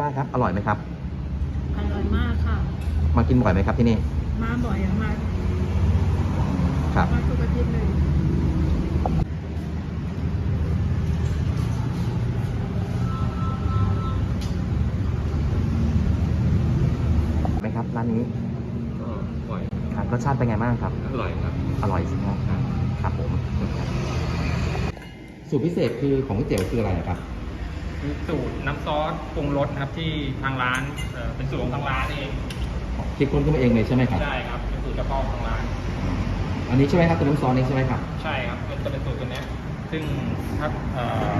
บ้างครับ อร่อยไหมครับ อร่อยมากค่ะ มากินบ่อยไหมครับที่นี่ มาบ่อยอะมาครับมาทุกอาทิตย์เลยไหมครับร้านนี้ก็บ่อยครับรสชาติเป็นไงบ้างครับ อร่อยครับ อร่อยใช่ไหมครับครับผม สูตรพิเศษคือของก๋วยเตี๋ยวคืออะไรครับ คือสูตรน้ำซอสปรุงรสนะครับที่ทางร้านเอ่อเป็นสูตรของทางร้านเองคิดค้นขึ้นมาเองเลยใช่ไหมครับ ใช่ครับเป็นสูตรเฉพาะของทางร้าน อันนี้ใช่ไหมครับตัวน้ำซอสนี้ใช่ไหมครับ ใช่ครับมันจะเป็นสูตรตัวเนี้ยซึ่งถ้าเอ่อ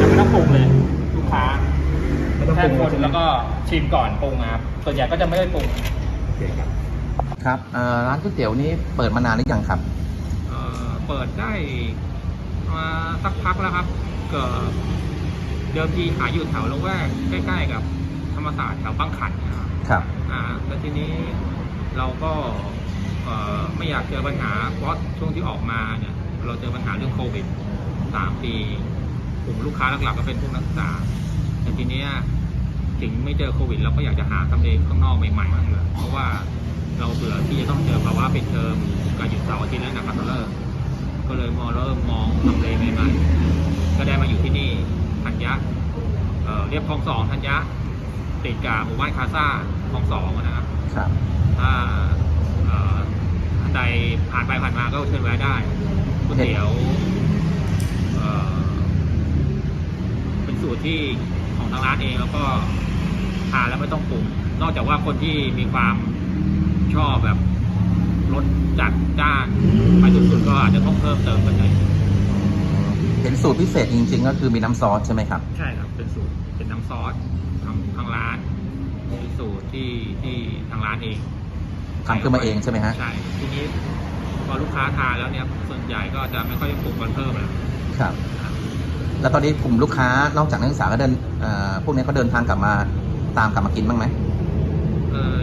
จะไม่ต้องปรุงเลยลูกค้าไม่ต้องปแค่รุงคนใช่ไหมแล้วก็ชิมก่อนปรุงครับส่วนใหญ่ก็จะไม่ได้ปรุงโอเคครับ ครับเอ่อร้านก๋วยเตี๋ยวนี้เปิดมานานหรือยังครับ เอ่อเปิดได้ มาสักพักแล้วครับก็เดิมทีขายอยู่แถวละแวกใกล้ๆกับธรรมศาสตร์แถวบางขันนะครับครับอ่าแล้วทีนี้เราก็เอ่อไม่อยากเจอปัญหาเพราะช่วงที่ออกมาเนี่ยเราเจอปัญหาเรื่องโควิดสามปีกลุ่มลูกค้าหลักๆก็เป็นพวกนักศึกษาแต่ทีเนี้ยถึงไม่เจอโควิดเราก็อยากจะหาทำเลข้างนอกใหม่ๆมาเลยเพราะว่าเราเบื่อที่จะต้องเจอภาวะปิดเทอมกับหยุดเสาร์อาทิตย์และนะครับเลิ กก็เลยมองเริ่มมองทำเลใหม่ๆก็ได้มาอยู่ที่นี่ธัญญะเอ่อเรียบคลองสองธัญญะติดกับหมู่บ้านคาซ่าคลองสองนะครับครับถ้าเอ่อท่านใดผ่านไปผ่านมาก็เชิญแวะได้ก๋วยเตี๋ยวเอ่อเป็นสูตรที่ของทางร้านเองแล้วก็ทานแล้วไม่ต้องปรุงนอกจากว่าคนที่มีความชอบแบบ รสจัดจ้านไปสุดๆก็อาจจะต้องเพิ่มเติมกันหน่อยเห็นสูตรพิเศษจริง ๆ ก็คือมีน้ำซอสใช่ไหมครับ ใช่ครับ เป็นสูตรเป็นน้ำซอสทางทางร้านเป็นสูตรที่ที่ทางร้านเองทำขึ้นมาเองใช่ไหมฮะใช่ทีนี้พอลูกค้าทานแล้วเนี่ยส่วนใหญ่ก็จะไม่ค่อยปรุงกันเพิ่มแล้วครับ แล้วตอนนี้กลุ่มลูกค้านอกจากนักศึกษาก็เดินเอ่อพวกนี้เขาเดินทางกลับมาตามกลับมากินบ้างไหมเอ่อ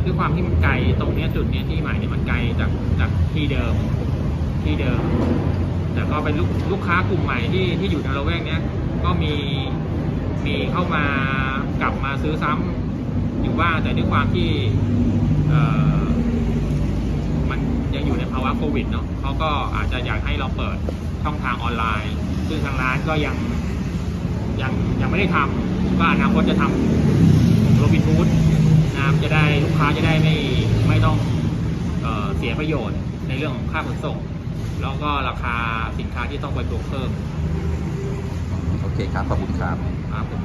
ด้วยความที่มันไกลตรงนี้จุดนี้ที่ใหม่เนี่ยมันไกลจากจากที่เดิมที่เดิม แต่ก็เป็นลูกลูกค้ากลุ่มใหม่ที่ที่อยู่ในละแวกเนี้ยก็มีมีเข้ามากลับมาซื้อซ้ำอยู่บ้างแต่ด้วยความที่มันยังอยู่ในภาวะโควิดเนาะเขาก็อาจจะอยากให้เราเปิดช่องทางออนไลน์ ซึ่งทางร้านก็ยังยังยังไม่ได้ทำก็อนาคตจะทำโรบินฟูด นะครับจะได้ลูกค้าจะได้ไม่ไม่ต้องเอ่อเสียประโยชน์ในเรื่องของค่าขนส่ง แล้วก็ราคาสินค้าที่ต้องไปบวกเพิ่ม โอเคครับ ขอบคุณครับครับผม